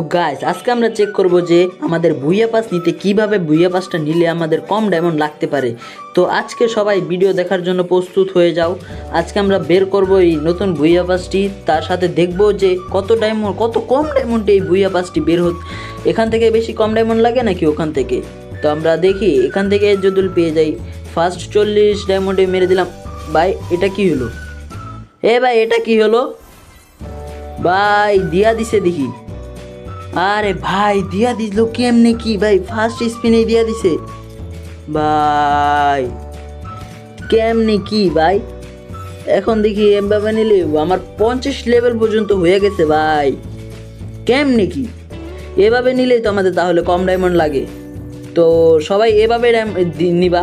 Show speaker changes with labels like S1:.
S1: তো গাইস আজকে আমরা চেক করব যে আমাদের ভুইয়া পাস নিতে কীভাবে ভুইয়া পাসটা নিলে আমাদের কম ডায়মন্ড লাগতে পারে। তো আজকে সবাই ভিডিও দেখার জন্য প্রস্তুত হয়ে যাও। আজকে আমরা বের করব এই নতুন ভুইয়া পাসটি, তার সাথে দেখব যে কত ডায়মন্ড কত কম ডায়মন্ডে এই ভুইয়া পাসটি বের হত। এখান থেকে বেশি কম ডায়মন্ড লাগে নাকি ওখান থেকে? তো আমরা দেখি, এখান থেকে যদি পেয়ে যাই। ফার্স্ট চল্লিশ ডায়মন্ডে মেরে দিলাম। ভাই, এটা কি হলো? এ ভাই, এটা কি হলো? ভাই, দিয়া দিছে দেখি। আরে ভাই, দিয়া দিল কেমনে কি? ভাই ফার্স্ট স্পিনে দিয়া দিছে। ভাই, কেমনে কি ভাই? এখন দেখি এমভাবে নিলে আমার পঞ্চাশ লেভেল পর্যন্ত হয়ে গেছে ভাই। কেমনে কি? এভাবে নিলেই তো আমাদের তাহলে কম ডায়মন্ড লাগে। তো সবাই এভাবে নিবা।